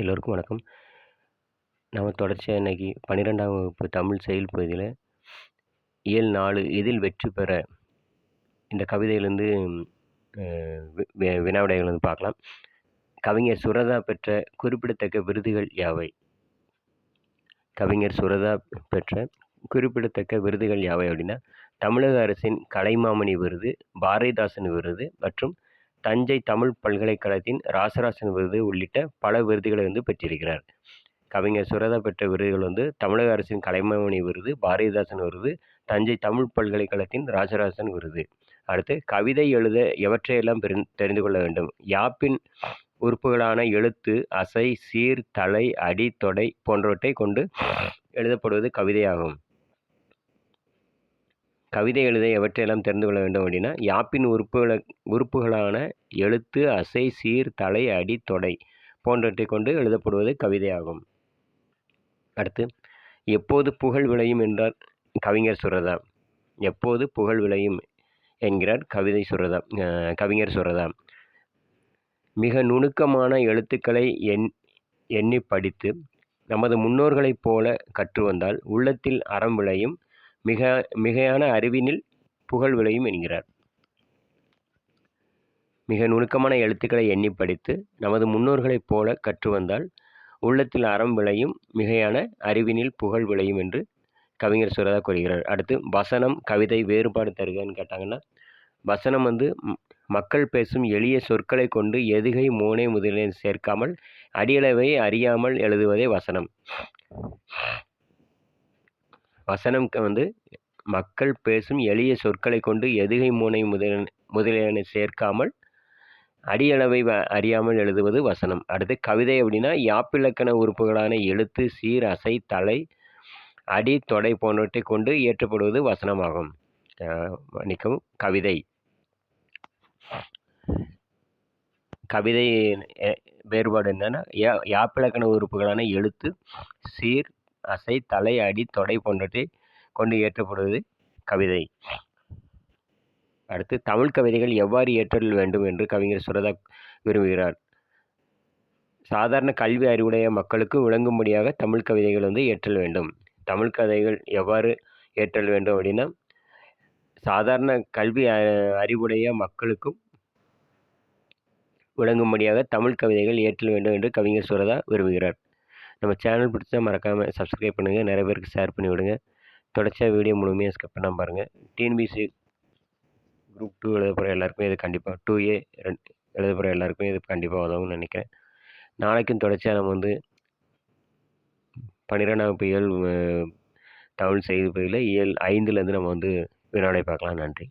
எல்லோருக்கும் வணக்கம். நம்ம தொடர்ச்சியாக இன்றைக்கி பன்னிரெண்டாம் வகுப்பு தமிழ் செயல் பகுதியில் இயல் நாலு இதில் வெற்றி பெற இந்த கவிதையிலேருந்து வினாவிடைகள் வந்து பார்க்கலாம். கவிஞர் சுரதா பெற்ற குறிப்பிடத்தக்க விருதுகள் யாவை? கவிஞர் சுரதா பெற்ற குறிப்பிடத்தக்க விருதுகள் யாவை அப்படின்னா தமிழக அரசின் கலைமாமணி விருது பாரதிதாசன் விருது மற்றும் தஞ்சை தமிழ் பல்கலைக்கழகத்தின் ராசராசன் விருது உள்ளிட்ட பல விருதுகளை வந்து பெற்றிருக்கிறார். கவிஞர் சுரதா பெற்ற விருதுகள் வந்து தமிழக அரசின் கலைமாமணி விருது பாரதிதாசன் விருது தஞ்சை தமிழ் பல்கலைக்கழகத்தின் ராஜராசன் விருது. அடுத்து கவிதை எழுத எவற்றையெல்லாம் பெரு தெரிந்து கொள்ள வேண்டும்? யாப்பின் உறுப்புகளான எழுத்து அசை சீர் தலை அடி தொடை போன்றவற்றை கொண்டு எழுதப்படுவது கவிதையாகும். கவிதை எழுத எவற்றையெல்லாம் தெரிந்து கொள்ள வேண்டும் அப்படின்னா யாப்பின் உறுப்புகளை உறுப்புகளான எழுத்து அசை சீர் தலை அடி தொடை போன்றவற்றை கொண்டு எழுதப்படுவது கவிதையாகும். அடுத்து எப்போது புகழ் விளையும் என்றார் கவிஞர் சுரதா எப்போது புகழ் விளையும் என்கிறார் கவிதை சுரதா கவிஞர் சுரதா மிக நுணுக்கமான எழுத்துக்களை எண் எண்ணி படித்து நமது முன்னோர்களைப் போல கற்று வந்தால் உள்ளத்தில் அறம் விளையும் மிக மிகையான அறிவினில் புகழ் விளையும் என்கிறார். மிக நுணுக்கமான எழுத்துக்களை எண்ணி படித்து நமது முன்னோர்களைப் போல கற்று வந்தால் உள்ளத்தில் அறம் விளையும் மிகையான அறிவினில் புகழ் விளையும் என்று கவிஞர் சுரதா கூறுகிறார். அடுத்து வசனம் கவிதை வேறுபாடு தருகன்னு கேட்டாங்கன்னா வசனம் வந்து மக்கள் பேசும் எளிய சொற்களை கொண்டு எதுகை மோனை முதலில் சேர்க்காமல் அடியளவை அறியாமல் எழுதுவதே வசனம். வசனம் வந்து மக்கள் பேசும் எளிய சொற்களை கொண்டு எதுகை மூனை முதல முதலியன சேர்க்காமல் அடியளவை அறியாமல் எழுதுவது வசனம். அடுத்து கவிதை அப்படின்னா யாப்பிலக்கண உறுப்புகளான எழுத்து சீர் அசை தலை அடி தொடை போன்றவற்றை கொண்டு இயற்றப்படுவது வசனமாகும். மன்னிக்கவும் கவிதை. கவிதை வேறுபாடு என்னன்னா யா யாப்பிலக்கண உறுப்புகளான எழுத்து சீர் அசை தலை அடி தொடை போன்றவற்றை கொண்டு இயற்றப்படுவது கவிதை. அடுத்து தமிழ் கவிதைகள் எவ்வாறு இயற்றல் வேண்டும் என்று கவிஞர் சுரதா விரும்புகிறார். சாதாரண கல்வி அறிவுடைய மக்களுக்கு விளங்கும்படியாக தமிழ் கவிதைகள் வந்து இயற்றல் வேண்டும். தமிழ் கதைகள் எவ்வாறு இயற்றல் வேண்டும் அப்படின்னா சாதாரண கல்வி அறிவுடைய மக்களுக்கும் விளங்கும்படியாக தமிழ் கவிதைகள் இயற்றல் வேண்டும் என்று கவிஞர் சுரதா விரும்புகிறார். நம்ம சேனல் பிடிச்சா மறக்காமல் சப்ஸ்கிரைப் பண்ணுங்கள் நிறைய பேருக்கு ஷேர் பண்ணி விடுங்க. தொடர்ச்சியாக வீடியோ முழுமையாக ஸ்கிப் பண்ணாமல் பாருங்கள் டிஎன்பிசி குரூப் டூ எழுத போகிற எல்லாருக்குமே இது கண்டிப்பாக டூ ஏ ரெண்டு எழுத போகிற எல்லாருக்குமே இது கண்டிப்பாக உதவும்னு நினைக்கிறேன். நாளைக்கும் தொடர்ச்சியாக நம்ம வந்து பன்னிரெண்டாம் இயல் தமிழ் செய்தி பகுதியில் இயல் ஐந்துலேருந்து நம்ம வந்து வினாடை பார்க்கலாம். நன்றி.